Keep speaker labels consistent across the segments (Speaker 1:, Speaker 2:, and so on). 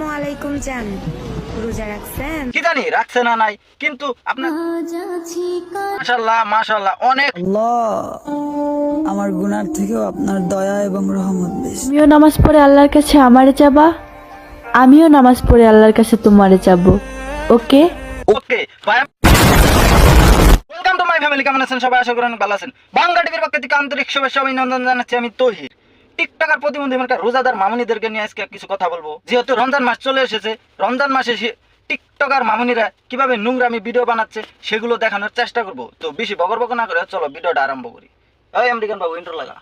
Speaker 1: আসসালামু আলাইকুম জান। রোজা রাখছেন?
Speaker 2: কি জানি রাখছে না নাই কিন্তু আপনার মাশাল্লাহ মাশাল্লাহ অনেক
Speaker 3: আল্লাহ আমার গুনার থেকেও আপনার দয়া এবং রহমত বেশি।
Speaker 4: তুমিও নামাজ পড়ে আল্লাহর কাছে আমারে যাবা আমিও নামাজ পড়ে আল্লাহর কাছে তোমারে যাব okay?
Speaker 2: Okay welcome to my family কেমন আছেন? সবাই আশা করেন ভালো আছেন। বাংলা টিভির পক্ষ থেকে আন্তরিক শুভেচ্ছা অভিনন্দন জানাচ্ছি আমি তহির টিকটকার প্রতিবন্ধী এখানকার রোজাদার মামুনিদেরকে নিয়ে আজকে কিছু কথা বলব। যেহেতু রমজান মাস চলে এসেছে রমজান মাসে সে টিকটকার মামুনিরা কীভাবে নোংরামি ভিডিও বানাচ্ছে সেগুলো দেখানোর চেষ্টা করব। তো বেশি বকর বকর না করে চলো ভিডিওটা আরম্ভ করি। ওই আমেরিকান বাবু ইন্টার লাগা।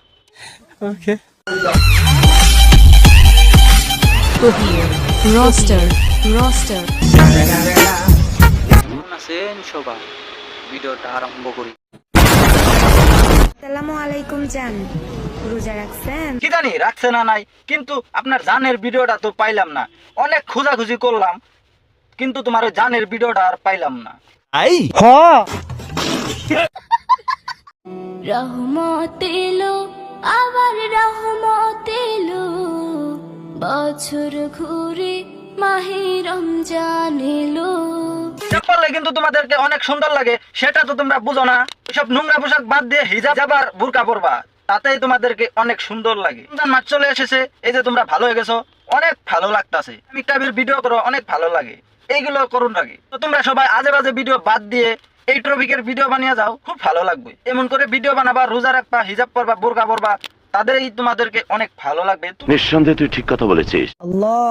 Speaker 2: আছেন সবাই? ভিডিওটা আরম্ভ করি।
Speaker 1: আসসালামু আলাইকুম জান। রোজা রাখছেন?
Speaker 2: কি জানি রাখছে না নাই। কিন্তু আপনার জানের ভিডিওটা তো পাইলাম না। অনেক খোঁজাখুঁজি করলাম কিন্তু তোমার ওই জানের ভিডিওটা আর পাইলাম না।
Speaker 5: রহমত এলো আবার রহমত এলো। বছর ঘুরে মাহে রমজান এলো।
Speaker 2: পরলে কিন্তু তোমাদেরকে অনেক সুন্দর লাগে সেটা তো তোমরা বুঝো না। এসব নোংরা পোশাক বাদ দিয়ে হিজাব আর বুরকা পরবা। তাতেই তোমাদেরকে অনেক সুন্দর লাগে। রমজান মাস চলে এসেছে এই যে তোমরা ভালো হয়ে গেছো অনেক ভালো লাগতাছে। আমি টাইপের ভিডিও করো অনেক ভালো লাগে। এইগুলো করুন লাগে তো তোমরা সবাই আজে বাজে ভিডিও বাদ দিয়ে এই ট্রফিকের ভিডিও বানিয়ে যাও খুব ভালো লাগবে। এমন করে ভিডিও বানাবা রোজা রাখবা হিজাব পরবা বোরকা পরবা তাদেরই তোমাদেরকে অনেক ভালো লাগবে। তুমি
Speaker 6: নিঃসন্দেহে তুই ঠিক কথা বলেছিস।
Speaker 3: আল্লাহ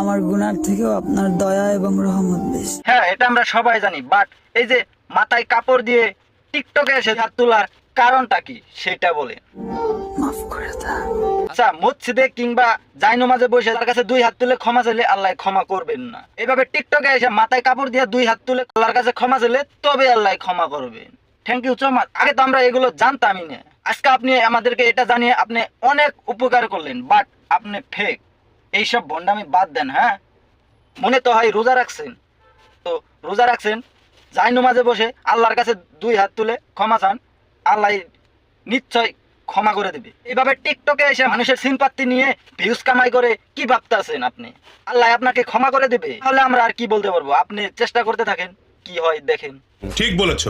Speaker 3: আমার গুনার থেকেও আপনার দয়া এবং রহমত বেশি।
Speaker 2: হ্যাঁ এটা আমরা সবাই জানি বাট এই যে মাথায় কাপড় দিয়ে টিকটকে এসে হাত তোলার কারণটা কি? সেটা বলে আচ্ছা মসজিদে কিংবা বসে তার কাছে দুই হাত তুলে ক্ষমা চাইলে আল্লাহ ক্ষমা করবেন না। এভাবে টিকটকে এসে মাথায় কাপড় দিয়ে দুই হাত তুলে আল্লাহর কাছে ক্ষমা চাইলে তবে আল্লাহ ক্ষমা করবেন। থ্যাংক ইউ সো মাচ আগে তো আমরা এগুলো জানতামই না। আজকে আপনি আমাদেরকে এটা জানিয়ে আপনি অনেক উপকার করলেন বাট আপনি ফেক এইসব ভণ্ডামি বাদ দেন হ্যাঁ? মনে তো হয় রোজা রাখছেন। তো রোজা রাখছেন যাই নমাজে বসে আল্লাহর কাছে দুই হাত তুলে ক্ষমা চান। আল্লাহ নিশ্চয় ক্ষমা করে দেবে। এইভাবে টিকটকে এসে মানুষের সিম্পাত্তি নিয়ে ভিউজ কামাই করে কি ভাবতেছেন আপনি? আল্লাহ আপনাকে ক্ষমা করে দেবে। তাহলে আমরা আর কি বলতে পারব? আপনি চেষ্টা করতে থাকেন কি হয় দেখেন।
Speaker 7: ঠিক বলেছ।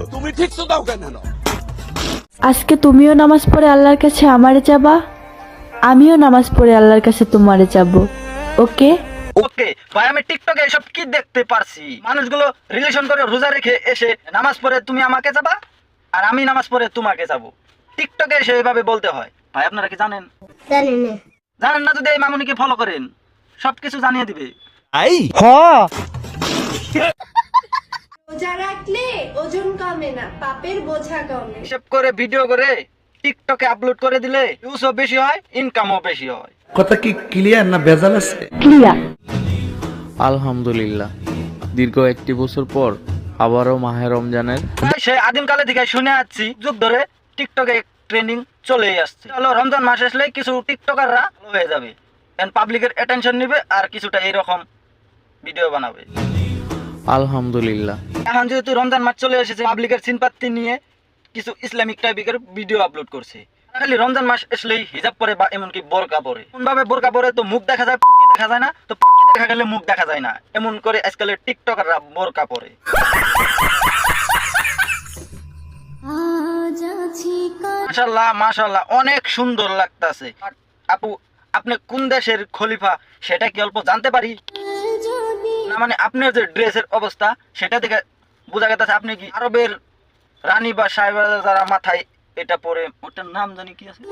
Speaker 4: আজকে তুমিও নামাজ পড়ে আল্লাহর কাছে আমারে যাবা আমিও নামাজ পড়ে আল্লাহর কাছে তোমারে যাব ওকে?
Speaker 2: ওকে ভাই আমি টিকটকে এসব কি দেখতে পারছি? মানুষগুলো রিলেশন করে রোজা রেখে এসে নামাজ পড়ে তুমি আমাকে যাবা আর আমি নামাজ পড়ে তোমাকে যাব। টিকটকে এসে বলতে হয়। ভাই আপনারা কি জানেন? জানেন না যদি এই মামুনিকে ফলো করেন সবকিছু জানিয়ে দিবে।
Speaker 8: রোজা রাখলে ওজন কমে না পাপের বোঝা কমে।
Speaker 2: হিসেব করে ভিডিও করে টিকটকে আপলোড করে দিলে ভিউসও বেশি হয় ইনকামও বেশি হয়।
Speaker 9: কথা কি ক্লিয়ার না ভেজাল আছে?
Speaker 4: ক্লিয়ার
Speaker 10: আলহামদুলিল্লাহ। দীর্ঘ একটি বছর পর আবারও মাহে রমজানের
Speaker 2: সে আদিমকালে থেকে শুনে আসছি যুগ ধরে টিকটকে ট্রেন্ডিং চলেই আসছে। চলো রমজান মাস আসলে কিছু টিকটকাররা হয়ে যাবে। পাবলিকের অ্যাটেনশন নিবে আর কিছুটা এইরকম ভিডিও বানাবে।
Speaker 10: আলহামদুলিল্লাহ।
Speaker 2: এখন যেহেতু রমজান মাস চলে এসেছে পাবলিকের সিনপাত্তি নিয়ে কিছু ইসলামিক টাইপের ভিডিও আপলোড করছে। খালি রমজান মাস আসলেই হিজাব পরে বা এমনকি বোরকা পরে। কোন ভাবে বোরকা পরে তো মুখ দেখা যায় পুটকি দেখা যায় না তো দেখা গেলে মুখ দেখা যায় না। এমন করে আজকালের টিকটকাররা বোরকা পরে। মাশাল্লাহ মাশাল্লাহ অনেক সুন্দর লাগতাছে। আপু আপনি কোন দেশের খলিফা সেটা কি অল্প জানতে পারি? না মানে আপনার যে ড্রেসের অবস্থা সেটা দেখে বোঝা গেছে আপনি কি আরবের রানী বা সাহেবা যারা মাথায় এটা পরে ওটার নাম জানি কি আছে?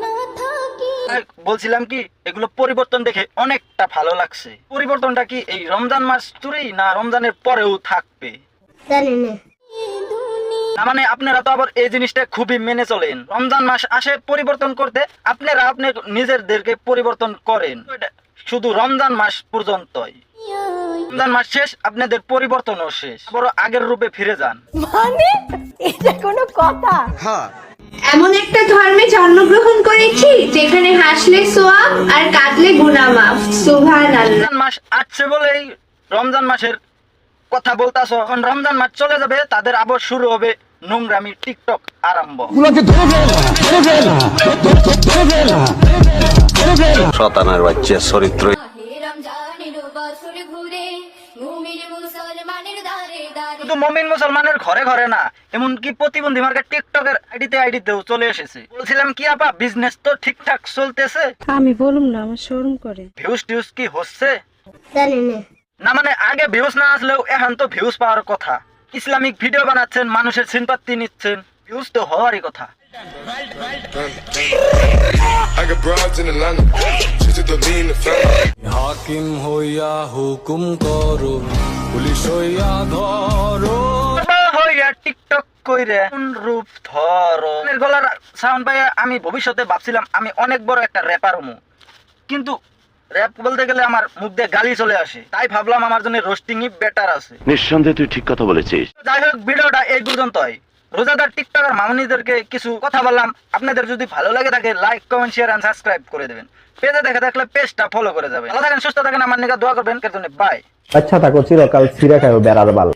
Speaker 2: বলছিলাম কি এগুলো পরিবর্তন দেখে অনেকটা ভালো লাগছে। পরিবর্তনটা কি এই রমজান মাস জুড়েই না রমজানের পরেও থাকবে? না। মানে আপনারা তো আবার এই জিনিসটা খুবই মেনে চলেন। রমজান মাস আসে পরিবর্তন করতে আপনারা আপনি নিজেদেরকে পরিবর্তন করেন। শুধু রমজান মাস পর্যন্তই। রমজান মাস শেষ আপনাদের পরিবর্তনও শেষ। বড় আগের রূপে ফিরে যান।
Speaker 8: এমন একটা ধর্মে জন্মগ্রহণ করেছি যেখানে হাসলে সোয়াব আর কাঁদলে গুনামাফ সুভান আল্লাহ
Speaker 2: রমজান মাস আসছে বলেই রমজান মাসের কথা বলতাছ। এখন রমজান মাস চলে যাবে তাদের আবার শুরু হবে নোংরামি টিকটক আরম্ভ।
Speaker 6: শতানার বাচ্চা চরিত্র।
Speaker 2: শুধু মমিন মুসলমানের ঘরে ঘরে না এমনকি প্রতিবন্ধী মার্কেট টিকটকের আইডিতে আইডিতেও চলে এসেছে। বলছিলাম কি আপা বিজনেস তো ঠিকঠাক চলতেছে?
Speaker 11: আমি বলুম না আমার শোরুম করে।
Speaker 2: ভিউজ টিউজ কি হচ্ছে?
Speaker 5: জানি না।
Speaker 2: না মানে আগে ভিউজ না আসলেও এখন তো ভিউজ পাওয়ার কথা। ইসলামিক ভিডিও বানাচ্ছেন মানুষের সিনপাত্তি নিচ্ছেন ভিউজ তো হওয়ারই কথা.
Speaker 10: হাকিম হইয়া হুকুম করো পুলিশ হইয়া ধরো।
Speaker 2: হইয়া টিকটক কইরে কোন রূপ ধরো। এর গলার সাউন্ড পাইয়া আমি ভবিষ্যতে ভাবছিলাম আমি অনেক বড় একটা র্যাপার হমু। কিন্তু র্যাপ বলতে গেলে আমার মুখ দিয়ে গালি চলে আসে। তাই ভাবলাম আমার জন্য রোস্টিংই বেটার আছে।
Speaker 7: নিঃসন্দেহে তুই ঠিক কথা বলেছিস।
Speaker 2: যাই হোক ভিডিওটা এই পর্যন্তই। রোজাদার টিকটক টিকটকার মামুনিদেরকে কিছু কথা বললাম। আপনাদের যদি ভালো লাগে থাকে like comment share and subscribe করে দেবেন। পেজে দেখে থাকলে পেজটা ফলো করে যাবেন। ভালো থাকেন সুস্থ থাকেন আমার নিকা দোয়া করবেন। এর বাই
Speaker 12: আচ্ছা থাকো চিরকাল ছিঁড়ে খাই বেড়ার বাল।